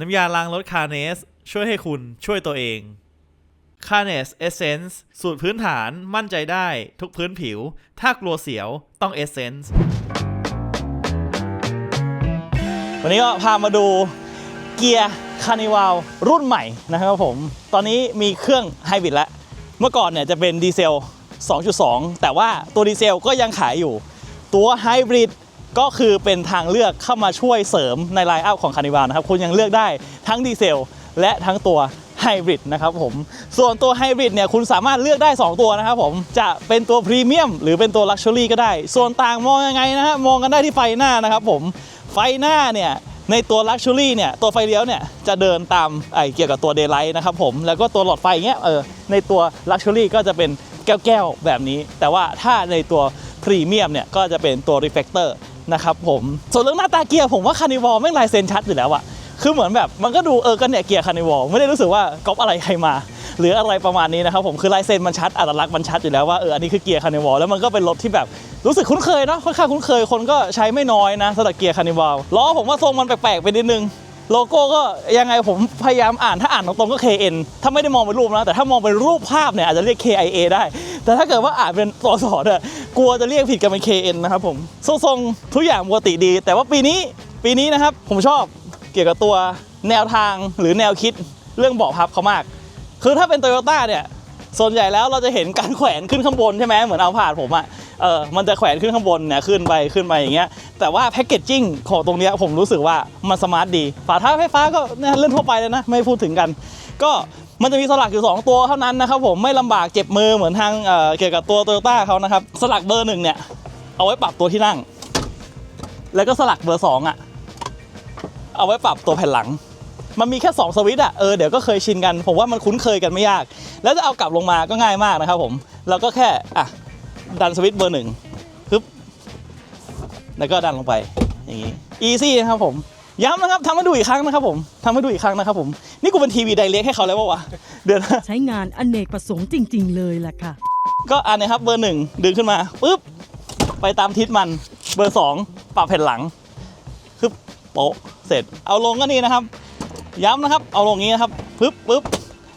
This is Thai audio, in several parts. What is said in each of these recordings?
น้ำยาล้างรถคาเนส ช่วยให้คุณช่วยตัวเองคาเนสเอเซนส์สูตรพื้นฐานมั่นใจได้ทุกพื้นผิว ถ้ากลัวเสียวต้องเอเซนส์วันนี้ก็พามาดูเกียร์คานิวาลรุ่นใหม่นะครับผม ตอนนี้มีเครื่องไฮบริดแล้ว เมื่อก่อนเนี่ยจะเป็นดีเซล 2.2 แต่ว่าตัวดีเซลก็ยังขายอยู่ ตัวไฮบริด ก็คือเป็นทางเลือกเข้ามาช่วยเสริมในไลน์อัพของคานิวาลนะครับคุณยังเลือกได้ทั้งดีเซลและทั้งตัวไฮบริดนะครับผม ส่วนตัวไฮบริดเนี่ยคุณสามารถเลือกได้ 2 ตัวนะครับผม จะเป็นตัวพรีเมียมหรือเป็นตัวลักชัวรี่ก็ได้ ส่วนต่างมองยังไงนะฮะ มองกันได้ที่ไฟหน้านะครับผม ไฟหน้าเนี่ย ในตัว Luxury เนี่ย ตัวไฟเลี้ยวเนี่ย จะเดินตามไอเกี่ยวกับตัว Daylight นะครับผม แล้วก็ตัวหลอดไฟเงี้ย เออ ในตัว Luxury ก็จะเป็นแก้วๆแบบนี้ แต่ว่าถ้าในตัวพรีเมียมเนี่ย ก็จะเป็นตัว Reflector นะครับผมส่วนเรื่องหน้าตาเกียร์ผมว่าคานิวอลไม่งลายเซนชัดอยู่แล้วอะคือเหมือนแบบมันก็ดูเออก็เนี่ยเกียร์คานิวอลไม่ได้รู้สึกว่าก๊อปอะไรใครมา หรืออะไรประมาณนี้นะครับผมคือลายเซนมันชัดอัตลักษณ์มันชัดอยู่แล้วว่าเอออันนี้คือเกียร์คานิวอลแล้วมันก็เป็นรถที่แบบรู้สึกคุ้นเคยเนาะค่อนข้างคุ้นเคยคนก็ใช้ไม่น้อยนะสำหรับเกียร์คานิวอลล้อผมว่าทรงมันแปลกๆไปนิดนึงโลโก้ก็ยังไงผมพยายามอ่านถ้าอ่านตรงๆก็ KN ถ้าไม่ได้มองเป็นรูปนะแต่ถ้ามองเป็นรูปภาพเนี่ยอาจจะเรียก KIA ได้ แต่ถ้าเกิดว่าอ่านเป็นตัวสอเนี่ยกลัวจะเรียกผิดกันเป็น KN นะครับผมทรงๆทุกอย่างปกติดี แต่ว่าปีนี้ปีนี้นะครับผมชอบเกี่ยวกับตัวแนวทางหรือแนวคิดเรื่องเบาะพับเขามาก คือถ้าเป็นโตโยต้าเนี่ยส่วนใหญ่แล้วเราจะเห็นการแขวนขึ้นข้างบนใช่ไหมเหมือนเอาผ่านผมอะเออมันจะแขวนขึ้นข้างบนเนี่ยขึ้นไปขึ้นไปอย่างเงี้ยแต่ว่าแพคเกจจิ้งของตรงเนี้ยผมรู้สึกว่ามันสมาร์ทดี ฝาท้ายไฟฟ้าก็เนี่ยเล่นทั่วไปเลยนะ ไม่พูดถึงกัน ก็ มันจะมีสลักอยู่ 2 ตัวเท่านั้นนะครับผมไม่ลำบากเจ็บมือเหมือนทางเเกี่ยวกับตัวโตโยต้าเขานะครับสลักเบอร์หนึ่งเนี่ยเอาไว้ปรับตัวที่นั่ง แล้วก็สลักเบอร์สองอะเอาไว้ปรับตัวแผ่นหลัง มันมีแค่ 2 สวิตช์อะเออเดี๋ยวก็เคยชินกัน ผมว่ามันคุ้นเคยกันไม่ยาก แล้วจะเอากลับลงมาก็ง่ายมากนะครับผมเราก็แค่อะดันสวิตช์เบอร์หนึ่งปึ๊บแล้วก็ดันลงไปอย่างนี้ easy นะครับผม ย้ำนะครับทำให้ดูอีกครั้งนะครับผมทำให้ดูอีกครั้งนะครับผม นี่กูเป็นทีวีไดเรกให้เขาแล้วปะวะเดี๋ยวนะใช้งานอเนกประสงค์จริง ๆ เลยล่ะค่ะ ก็อันนี้ครับเบอร์หนึ่งดึงขึ้นมาปุ๊บไปตามทิศมันเบอร์สองปรับแผ่นหลังคือโป๊ะเสร็จเอาลงก็นี่นะครับ ย้ำนะครับ เอาลงอย่างนี้นะครับปึ๊บปึ๊บ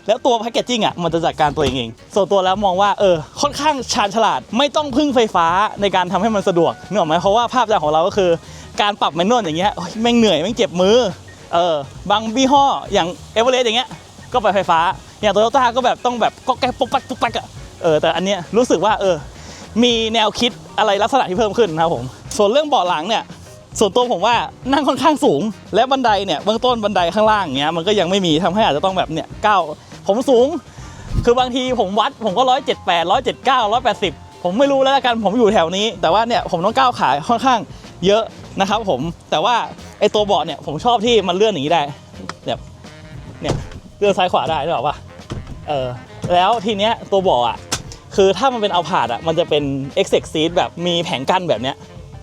แล้วตัวแพคเกจจิ้งอะมันจะจัดการตัวเองเองส่วนตัวแล้วมองว่าเออค่อนข้างชาญฉลาดไม่ต้องพึ่งไฟฟ้าในการทำให้มันสะดวกนึกออกไหมเพราะว่าภาพจำของเราก็คือ การปรับแมนนวลอย่างเงี้ยแม่งเหนื่อยแม่งเจ็บมือเออบางยี่ห้ออย่างเอเวอเรสต์อย่างเงี้ยก็ไปไฟฟ้าอย่างโตโยต้าก็แบบต้องแบบก็แก๊กปุ๊กปักปุ๊กปักอะเออแต่อันเนี้ยรู้สึกว่าเออมีแนวคิดอะไรลักษณะที่เพิ่มขึ้นนะครับผม ส่วนเรื่องเบาะหลังเนี่ยส่วนตัวผมว่านั่งค่อนข้างสูง และบันไดเนี่ยเบื้องต้นบันไดข้างล่างเงี้ยมันก็ยังไม่มีทำให้อาจจะต้องแบบเนี่ยก้าวผมสูง คือบางทีผมวัดผมก็ร้อยเจ็ดแปดร้อยเจ็ดเก้าร้อยแปดสิบผมไม่รู้แล้วกันผมอยู่แถวนี้ แต่ว่าเนี่ยผมต้องก้าวขาค่อนข้างเยอะ นะครับผมแต่ว่าไอตัวเบาะเนี่ยผมชอบที่มันเลื่อนอย่างนี้ได้แบบเนี่ยเลื่อนซ้ายขวาได้หรือเปล่าวะเออแล้วทีเนี้ยตัวเบาะอะคือถ้ามันเป็นเอาผาดอะมันจะเป็น e x e c seat แบบมีแผงกั้นแบบเนี้ย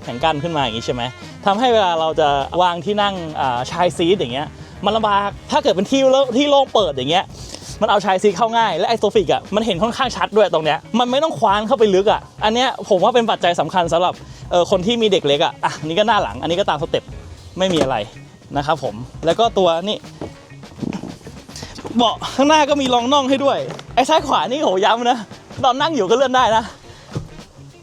แผงกั้นขึ้นมาอย่างนี้ใช่ไหมทำให้เวลาเราจะวางที่นั่งชายซีทอย่างเงี้ยมันลำบากถ้าเกิดเป็นที่ที่โล่งเปิดอย่างเงี้ย มันเอาชายซีเข้าง่ายและไอโซฟิกอะมันเห็นค่อนข้างชัดด้วยตรงเนี้ยมันไม่ต้องคว้านเข้าไปลึกอะอันเนี้ยผมว่าเป็นปัจจัยสำคัญสำหรับเออคนที่มีเด็กเล็กอะอะอันนี้ก็หน้าหลังอันนี้ก็ตามสเต็ปไม่มีอะไรนะครับผมแล้วก็ตัวนี่เบาะข้างหน้าก็มีรองน่องให้ด้วย ไอ้ซ้ายขวานี่โหย้ำนะ ตอนนั่งอยู่ก็เลื่อนได้นะ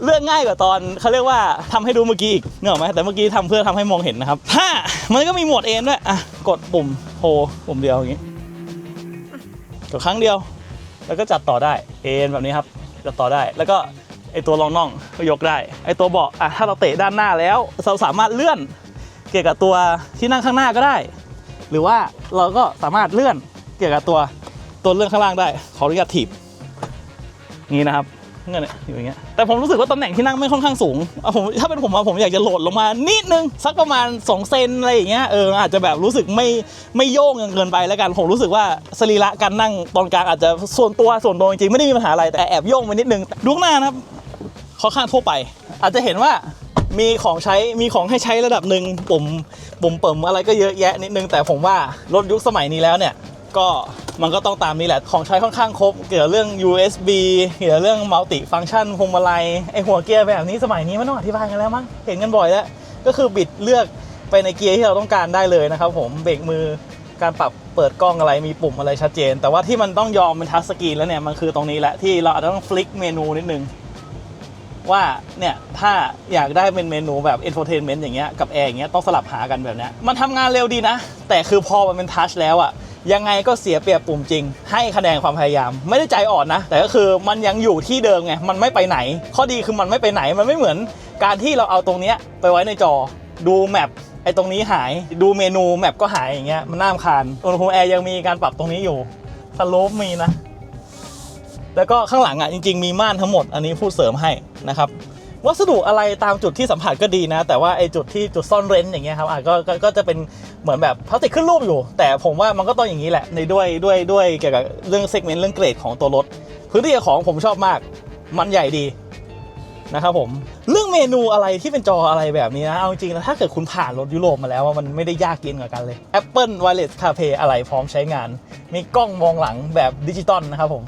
เลื่อนง่ายกว่าตอนเขาเรียกว่าทำให้ดูเมื่อกี้อีกเนอะไหมแต่เมื่อกี้ทำเพื่อทำให้มองเห็นนะครับถ้ามันก็มีโหมดเอนด้วยอะกดปุ่มโฮปุ่มเดียวอย่างงี้ กดครั้งเดียว แล้วก็จัดต่อได้ เอ็นแบบนี้ครับ จัดต่อได้ แล้วก็ไอตัวรองน่องก็ยกได้ ไอตัวเบาะอะถ้าเราเตะด้านหน้าแล้ว เราสามารถเลื่อนเกี่ยวกับตัวที่นั่งข้างหน้าก็ได้ หรือว่าเราก็สามารถเลื่อนเกี่ยวกับตัวตัวเลื่อนข้างล่างได้ ขออนุญาตถีบนี้นะครับ เงี้ยอยู่อย่างเงี้ยแต่ผมรู้สึกว่าตำแหน่งที่นั่งไม่ค่อนข้างสูงอะผมถ้าเป็นผมอะผมอยากจะโหลดลงมานิดนึง สักประมาณ 2 เซนอะไรอย่างเงี้ยเอออาจจะแบบรู้สึกไม่ไม่โยงเกินไปแล้วกัน ผมรู้สึกว่าสรีระการนั่งตอนกลางอาจจะส่วนตัวส่วนตัวจริงๆไม่ได้มีปัญหาอะไรแต่แอบโยงไปนิดนึงดูหน้านะครับค่อนข้างทั่วไป อาจจะเห็นว่ามีของใช้มีของให้ใช้ระดับหนึ่งปุ่มปุ่มเปิมอะไรก็เยอะแยะนิดนึงแต่ผมว่ารถยุคสมัยนี้แล้วเนี่ย ก็มันก็ต้องตามนี้แหละ ของใช้ค่อนข้างครบ เกี่ยวเรื่อง USB เกี่ยวเรื่องมัลติฟัง c t ชันพวงมาลัย ไอหัวเกียร์แบบนี้สมัยนี้ไม่ต้องอธิบายกันแล้วมั้ง เห็นกันบ่อยแล้ว ก็คือบิดเลือกไปในเกียร์ที่เราต้องการได้เลยนะครับผม เบรกมือ การปรับเปิดกล้องอะไร มีปุ่มอะไรชัดเจน แต่ว่าที่มันต้องยอมเป็นทัชสกรีนแล้วเนี่ย มันคือตรงนี้แหละ ที่เราอาจจะต้องฟลิกเมนูนิดนึงว่าเนี่ยถ้าอยากได้เป็นเมนูแบบ entertainment อย่างเงี้ยกับแอร์อย่างเงี้ยต้องสลับหากันแบบเนี้ยมันทำงานเร็วดีนะ แต่คือพอมันเป็นทัชแล้วอะ ยังไงก็เสียเปรียบปุ่มจริง ให้คะแนนความพยายาม ไม่ได้ใจอ่อนนะ แต่ก็คือมันยังอยู่ที่เดิมไงมันไม่ไปไหน ข้อดีคือมันไม่ไปไหนมันไม่เหมือน การที่เราเอาตรงเนี้ยไปไว้ในจอดูแมปไอ้ตรงนี้หายดูเมนูแมปก็หายอย่างเงี้ยมันน่ารำคาญอุณหภูมิแอร์ยังมีการปรับตรงนี้อยู่สโลปมีนะ แล้วก็ข้างหลังอะจริง ๆ มีม่านทั้งหมดอันนี้พูดเสริมให้นะครับ วัสดุอะไรตามจุดที่สัมผัสก็ดีนะ แต่ว่าไอ้จุดที่จุดซ่อนเร้นอย่างเงี้ยครับอะก็ก็ก็จะเป็นเหมือนแบบพลาสติกขึ้นรูปอยู่ แต่ผมว่ามันก็ต้องอย่างนี้แหละในด้วยด้วยด้วยเกี่ยวกับเรื่องเซกเมนต์เรื่องเกรดของตัวรถ พื้นที่ของผมชอบมากมันใหญ่ดีนะครับผมเรื่องเมนูอะไรที่เป็นจออะไรแบบนี้นะ เอาจริงๆนะถ้าเกิดคุณผ่านรถยุโรปมาแล้วว่ามันไม่ได้ยากเย็นกว่ากันเลย Apple Wireless CarPlay อะไรพร้อมใช้งาน มีกล้องมองหลังแบบดิจิตอลนะครับผม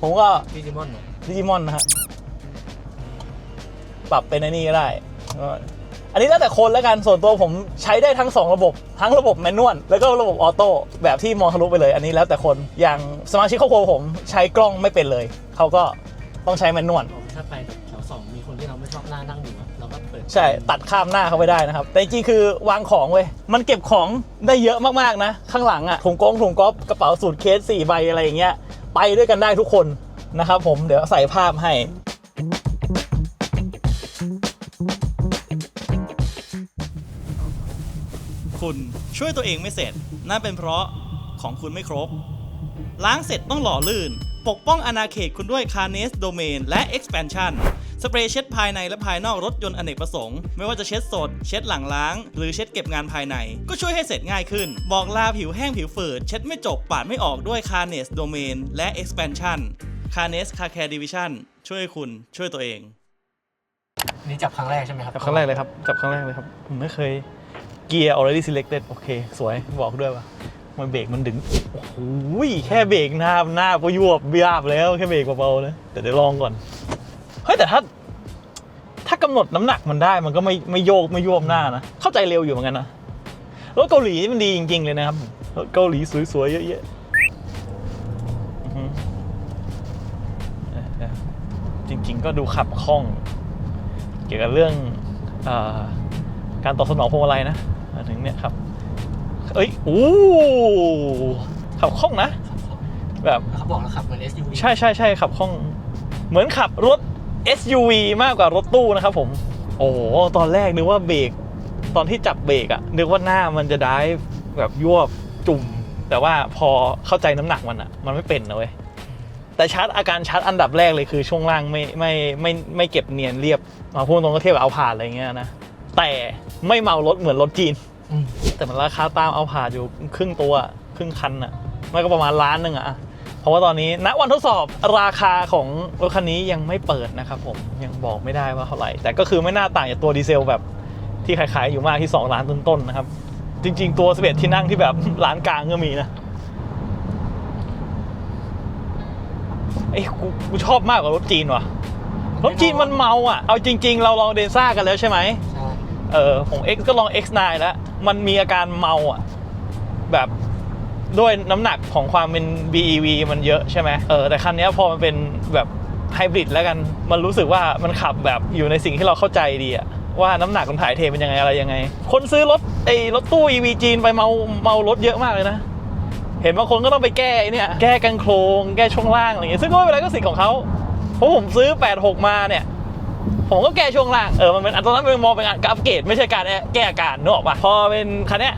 ผมก็ดิจิมอนเหรอดิจิมอนนะฮะ ปรับเป็นไอ้นี่ก็ได้ อันนี้แล้วแต่คนแล้วกันส่วนตัวผมใช้ได้ทั้ง 2 ระบบ ทั้งระบบแมนนวลแล้วก็ระบบออโต้แบบที่มองทะลุไปเลย อันนี้แล้วแต่คนอย่างสมาชิกครอบครัวผมใช้กล้องไม่เป็นเลย เขาก็ต้องใช้แมนนวลถ้าไปแถวสองมีคนที่เราไม่ชอบหน้านั่งอยู่อะเราก็เปิดใช่ตัดข้ามหน้าเขาไปได้นะครับ แต่จริงคือวางของเว้ยมันเก็บของได้เยอะมากๆนะ ข้างหลังอะถุงกงถุงก๊อฟกระเป๋าสูทเคสสี่ใบอะไรอย่างเงี้ยไปด้วยกันได้ทุกคนนะครับผมเดี๋ยวใส่ภาพให้ คุณช่วยตัวเองไม่เสร็จ นั่นเป็นเพราะของคุณไม่ครบ ล้างเสร็จต้องหล่อลื่น ปกป้องอาณาเขตคุณด้วย c a r n e s Domain และ Expansion สเปรย์เช็ดภายในและภายนอกรถยนต์อเนกประสงค์ ไม่ว่าจะเช็ดสด เช็ดหลังล้าง หรือเช็ดเก็บงานภายใน ก็ช่วยให้เสร็จง่ายขึ้น บอกลาผิวแห้งผิวฝืด เช็ดไม่จบปาดไม่ออกด้วย c a r n e s Domain และ Expansion c a r n e s Car Care Division ช่วยคุณช่วยตัวเอง นี่จับครั้งแรกใช่ไหมครับจับครั้งแรกเลยครับ จับครั้งแรกเลยครับ ผมไม่เคย เกียร์ already selected โอเค สวยบอกด้วยว่ามันเบรกมันดึง โอ้โหแค่เบรกหน้าหน้าก็ยวบยาบแล้วแค่เบรกเบาๆนะแต่เดี๋ยวลองก่อน เฮ้ย แต่ถ้า ถ้ากำหนดน้ำหนักมันได้มันก็ไม่ไม่โยกไม่ยวบหน้านะ เข้าใจเร็วอยู่เหมือนกันนะ รถเกาหลีนี่มันดีจริง ๆ เลยนะครับ รถเกาหลีสวยๆ เยอะๆจริง ๆ ก็ดูขับคล่อง เกี่ยวกับเรื่องออการตอบสนองพวงมาลัยนะ มาถึงเนี่ยครับ เอ้ยโอ้ขับคล่องนะ แบบเขาบอกแล้วขับเหมือน SUV ใช่ใช่ใช่ขับคล่อง เหมือนขับรถ SUV มากกว่ารถตู้นะครับผม โอ้โหตอนแรกนึกว่าเบรกตอนที่จับเบรกอะนึกว่าหน้ามันจะได้แบบยวบจุ่ม แต่ว่าพอเข้าใจน้ำหนักมันอะมันไม่เป็นนะเว้ยแต่ชัดอาการชัดอันดับแรกเลยคือช่วงล่างไม่ไม่ไม่ไม่เก็บเนียนเรียบมาพูดตรงก็เทียบกับเอาผ่านอะไรเงี้ยนะแต่ ไม่เมารถเหมือนรถจีน อืมแต่มันราคาตามเอาผ่านอยู่ครึ่งตัวครึ่งคันอะไม่ก็ประมาณล้านหนึ่งอะเพราะว่าตอนนี้ณวันทดสอบราคาของรถคันนี้ยังไม่เปิดนะครับผมยังบอกไม่ได้ว่าเท่าไหร่ แต่ก็คือไม่น่าต่างจากตัวดีเซลแบบที่ขายๆอยู่มากที่ 2 ล้านต้นๆนะครับ จริง ๆ ตัว11ที่นั่งที่แบบล้านกลางก็มีนะไอ้ยกูกูชอบมากกว่ารถจีนว่ะรถจีนมันเมาอะเอาจริง ๆ เราลองเดนซ่ากันแล้วใช่ไหมใช่ เออของ X ก็ลอง X9 แล้ว มันมีอาการเมาอะ แบบด้วยน้ำหนักของความเป็น BEV มันเยอะใช่ไหมเออแต่คันนี้พอมันเป็นแบบไฮบริดแล้วกัน มันรู้สึกว่ามันขับแบบอยู่ในสิ่งที่เราเข้าใจดีอะว่าน้ำหนักมันถ่ายเทเป็นยังไงอะไรยังไง คนซื้อรถไอ้รถตู้ EV จีนไปเมาเมารถเยอะมากเลยนะ เห็นบางคนก็ต้องไปแก้เนี่ยแก้กันโครง แก้ช่วงล่างอะไรเงี้ยซึ่งก็ไม่เป็นไรก็สิทธิ์ของเขาเพราะผมซื้อ 86 มาเนี่ย ผมก็แก้ช่วงล่าง เออ มันเป็นอัตราเป็นมองเป็นการอัปเกรดไม่ใช่การแก้อาการนึกออกปะพอเป็นคันเนี้ย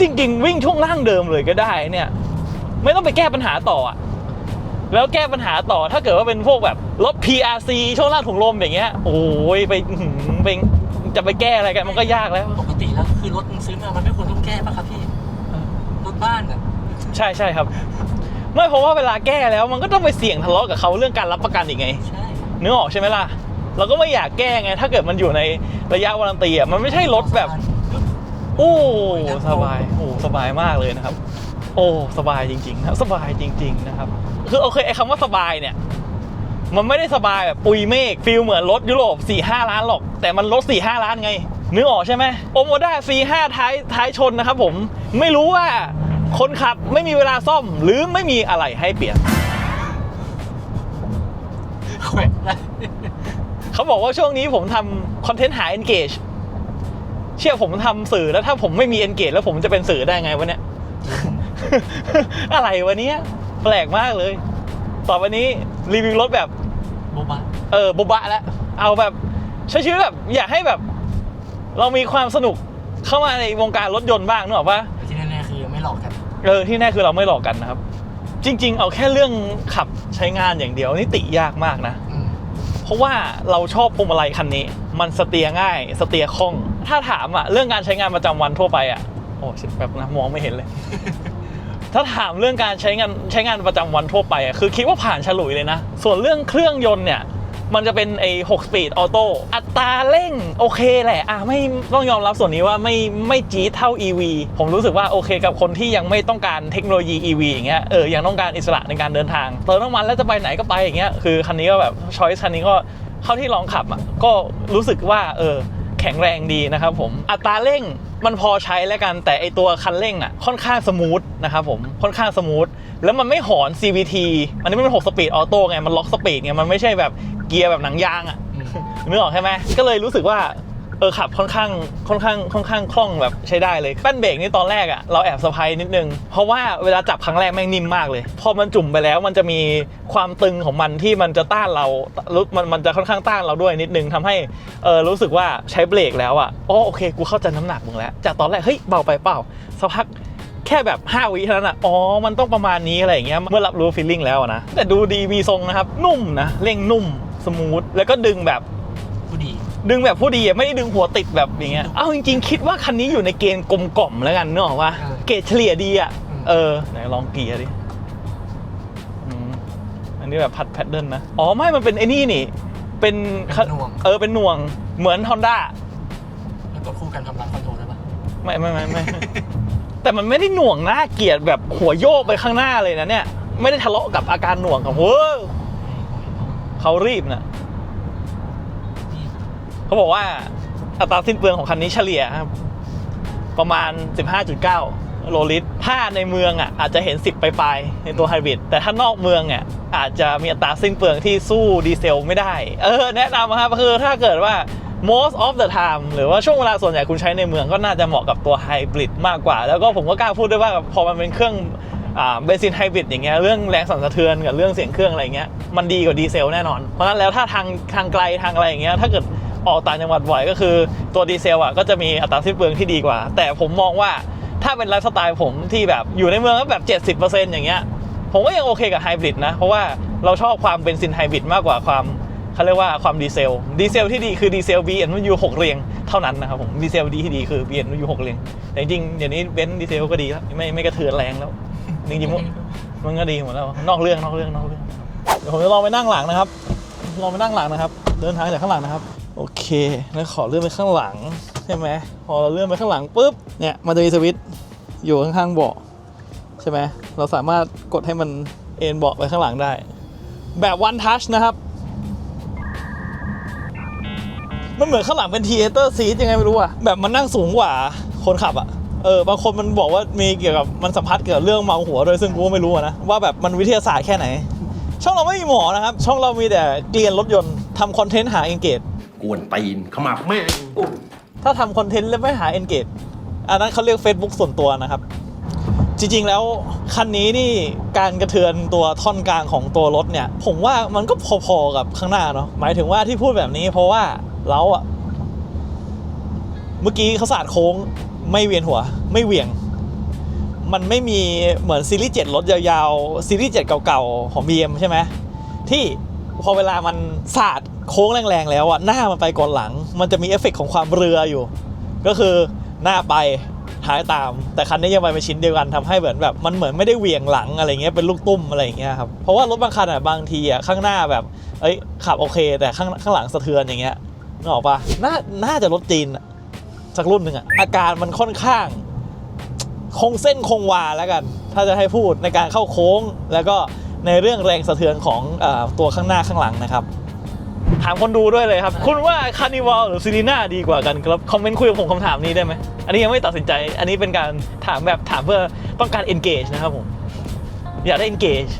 จริงๆ วิ่งช่วงล่างเดิมเลยก็ได้เนี่ย ไม่ต้องไปแก้ปัญหาต่ออะแล้วแก้ปัญหาต่อถ้าเกิดว่าเป็นพวกแบบรถ PRC ช่วงล่างถุงลมอย่างเงี้ย โอ้ยไปอื้อหือไปจะไปแก้อะไรกันมันก็ยากแล้ว ปกติแล้วคือรถมึงซื้อมา มันไม่ควรต้องแก้ป่ะครับพี่ รถบ้านอะ ใช่ใช่ครับ ไม่เพราะว่าเวลาแก้แล้วมันก็ต้องไปเสี่ยงทะเลาะกับเขาเรื่องการรับประกันอีกไงใช่นึกออกใช่ไหมล่ะ เราก็ไม่อยากแก้ไง ถ้าเกิดมันอยู่ในระยะวารันตีอะมันไม่ใช่รถแบบ โอ้สบายโอ้สบายมากเลยนะครับ โอ้สบายจริงๆนะสบายจริง ๆ นะครับ คือโอเคไอ้คำว่าสบายเนี่ย มันไม่ได้สบายแบบปุยเมฆฟิลเหมือนรถยุโรป4ี่ห้าล้านหรอก แต่มันรถ4ี่ห้าล้านไงนึกออกใช่ไหมโอโมด้า C5 ท้ายท้ายชนนะครับผมไม่รู้ว่า คนขับไม่มีเวลาซ่อมหรือไม่มีอะไรให้เปลี่ยนแขวนได้เขาบอกว่าช่วงนี้ผมทำคอนเทนต์หา engage เชื่อผมทำสื่อแล้วถ้าผมไม่มี engage แล้วผมจะเป็นสื่อได้ไงวะเนี่ย อะไรวะเนี้ยแปลกมากเลย ต่อไปนี้รีวิวรถแบบโบบะเออบบะแล้วเอาแบบใช้ชีวิตแบบอยากให้แบบ เรามีความสนุกเข้ามาในวงการรถยนต์บ้างนึกออกปะแต่ที่แน่ๆคือไม่หลอกกัน เออที่แน่คือเราไม่หลอกกันนะครับ จริง ๆ เอาแค่เรื่องขับใช้งานอย่างเดียวนี่ติยากมากนะอืมเพราะว่าเราชอบพวงมาลัยคันนี้ มันสเตียร์ง่าย สเตียร์คล่อง ถ้าถามอะเรื่องการใช้งานประจำวันทั่วไปอะโอ้ชิบแบบนะมองไม่เห็นเลย ถ้าถามเรื่องการใช้งานใช้งานประจำวันทั่วไปอะคือคิดว่าผ่านฉลุยเลยนะ ส่วนเรื่องเครื่องยนต์เนี่ย มันจะเป็นไอ้6สปีดออโต้อัตราเร่งโอเคแหละอะไม่ต้องยอมรับส่วนนี้ว่าไม่ไม่จี๊ดเท่า EV ผมรู้สึกว่าโอเคกับคนที่ยังไม่ต้องการเทคโนโลยี EV อย่างเงี้ยเออยังต้องการอิสระในการเดินทางเติมน้ำมันแล้วจะไปไหนก็ไปอย่างเงี้ยคือคันนี้ก็แบบช้อยส์คันนี้ก็เข้าที่ลองขับอะก็รู้สึกว่าเออแข็งแรงดีนะครับผมอัตราเร่งมันพอใช้แล้วกันแต่ไอตัวคันเร่งอะค่อนข้างสมูทนะครับผมค่อนข้างสมูทแล้วมันไม่หอน CVT อันนี้มันเป็น6สปีดออโต้ไงมันล็อกสปีดไงมันไม่ใช่แบบ เกียร์แบบหนังยางอะอืมนึกออกใช่ไหมก็เลยรู้สึกว่าเออขับค่อนข้างค่อนข้างค่อนข้างคล่องแบบใช้ได้เลยแป้นเบรกนี่ตอนแรกอะ่ะเราแอบเซอร์ไพรส์นิดนึง เพราะว่าเวลาจับครั้งแรกแม่งนิ่มมากเลย พอมันจุ่มไปแล้วมันจะมีความตึงของมันที่มันจะต้านเรารู้มันมันจะค่อนข้างต้านเราด้วยนิดนึงทำให้เออรู้สึกว่าใช้เบรกแล้วอะ่ะอ๋อโอเคกูเข้าใจน้ำหนักมึงแล้ว จากตอนแรกเฮ้ยเบาไปเปล่าสักพักแค่แบบ 5 วิเท่านั้นอะ อ๋อ มันต้องประมาณนี้อะไรอย่างเงี้ย เมื่อรับรู้ฟีลลิ่งแล้วอะนะ แต่ดูดีมีทรงนะครับ นุ่มนะ เร่งนุ่ม สมูทแล้วก็ดึงแบบผู้ดี ดึงแบบผู้ดีอะไม่ได้ดึงหัวติดแบบอย่างเงี้ยเอาจริงๆ คิดว่าคันนี้อยู่ในเกณฑ์กลมกล่อมแล้วกันเนกอะว่าเออเกรดเฉลี่ยดีอะอืมเออไหนลองเกียร์ดิอืมอันนี้แบบพัดแพดเดิลนะ อ๋อไม่มันเป็นไอ้นี่นี่ เป็นเป็นหน่วง เออเป็นหน่วงเหมือนฮอนด้า แล้วก็คู่กันกำลังคอนโทรลได้ปะไม่ไม่ไม่ไม่ แต่มันไม่ได้หน่วงหน้าเกลียดแบบหัวโยกไปข้างหน้าเลยนะเนี่ย ไม่ได้ทะเลาะกับอาการหน่วงของเว้ย เขารีบนะเขาบอกว่าอัตราสิ้นเปลืองของคันนี้เฉลี่ยครับ ประมาณ 15.9 โลลิตร ถ้าในเมืองอะอาจจะเห็น 10 ไปลายๆในตัวไฮบริดแต่ถ้านอกเมืองอะอาจจะมีอัตราสิ้นเปลืองที่สู้ดีเซลไม่ได้ เออ แนะนำครับคือถ้าเกิดว่า most of the time หรือว่าช่วงเวลาส่วนใหญ่คุณใช้ในเมืองก็น่าจะเหมาะกับตัวไฮบริดมากกว่า แล้วก็ผมก็กล้าพูดด้วยว่าพอมันเป็นเครื่อง เบนซินไฮบริดอย่างเงี้ยเรื่องแรงสั่นสะเทือนกับเรื่องเสียงเครื่องอะไรเงี้ยมันดีกว่าดีเซลแน่นอน เพราะฉะนั้นแล้วถ้าทางทางไกลทางอะไรอย่างเงี้ยถ้าเกิดออกต่างจังหวัดบ่อยก็คือตัวดีเซลอะก็จะมีอัตราสิ้นเปลืองที่ดีกว่า แต่ผมมองว่าถ้าเป็นไลฟ์สไตล์ผมที่แบบอยู่ในเมืองก็แบบ 70%อย่างเงี้ยผมก็ยังโอเคกับไฮบริดนะ เพราะว่าเราชอบความเบนซินไฮบริดมากกว่าความเขาเรียกว่าความดีเซล ดีเซลที่ดีคือดีเซล BNU 6เรียงเท่านั้นนะครับผม ดีเซลดีที่ดีคือ BNU 6เรียง แต่จริงเดี๋ยวนี้เบนซ์ดีเซลก็ดีแล้วไม่ไม่กระเทือนแรงแล้ว จริงๆมันมันก็ดีหมดแล้ว นอกเรื่องนอกเรื่องนอกเรื่องเดี๋ยวผมจะลองไปนั่งหลังนะครับ ลองไปนั่งหลังนะครับ เดินทางจากข้างหลังนะครับ โอเค แล้วขอเลื่อนไปข้างหลังใช่ไหม พอเราเลื่อนไปข้างหลังปุ๊บ เนี่ย มันจะมีสวิตช์อยู่ข้างๆเบาะใช่ไหม เราสามารถกดให้มันเอ็นเบาะไปข้างหลังได้ แบบวันทัชนะครับ มันเหมือนข้างหลังเป็นทีเอเตอร์ซีทยังไงไม่รู้อะแบบมันนั่งสูงกว่าคนขับอะ เออบางคนมันบอกว่ามีเกี่ยวกับมันสัมพัทธ์เกี่ยวกับเรื่องเมาหัวด้วยซึ่งกูก็ไม่รู้อะนะว่าแบบมันวิทยาศาสตร์แค่ไหน ช่องเราไม่มีหมอนะครับ ช่องเรามีแต่เกลียนรถยนต์ทำคอนเทนต์หาเอนเกจกวนตีนขมับแม่งถ้าทำคอนเทนต์แล้วไม่หา engage อันนั้นเขาเรียก Facebook ส่วนตัวนะครับ จริงๆแล้วคันนี้นี่การกระเทือนตัวท่อนกลางของตัวรถเนี่ย ผมว่ามันก็พอๆกับข้างหน้าเนาะหมายถึงว่าที่พูดแบบนี้เพราะว่าเราอะเมื่อกี้เขาสาดโค้ง ไม่เวียนหัวไม่เหวี่ยง มันไม่มีเหมือนซีรีส์7รถยาวๆ ซีรีส์7เก่าๆ ของ BM ใช่ไหมที่พอเวลามันสาดโค้งแรงๆ แล้วอะหน้ามันไปก่อนหลัง มันจะมีเอฟเฟกต์ของความเรืออยู่ ก็คือหน้าไปท้ายตาม แต่คันนี้ยังไปเป็นชิ้นเดียวกันทำให้เหมือนแบบมันเหมือนไม่ได้เหวี่ยงหลังอะไรเงี้ยเป็นลูกตุ้มอะไรเงี้ยครับเพราะว่ารถบางคันอะบางทีอะข้างหน้าแบบเอ้ยขับโอเค แต่ข้างข้างหลังสะเทือนอย่างเงี้ยนึกออกปะน่าน่าจะรถจีนอะ สักรุ่นหนึ่งอะอาการมันค่อนข้าง คงเส้นคงวาแล้วกัน ถ้าจะให้พูดในการเข้าโค้ง แล้วก็ในเรื่องแรงสะเทือนของอตัวข้างหน้าข้างหลังนะครับ ถามคนดูด้วยเลยครับ คุณว่าคาร์นิวัลหรือซีรีน่าดีกว่ากันครับ คอมเมนต์คุยกับผมคำถามนี้ได้ไหม อันนี้ยังไม่ตัดสินใจ อันนี้เป็นการถามแบบถามเพื่อต้องการ engage นะครับผม อยากได้ engage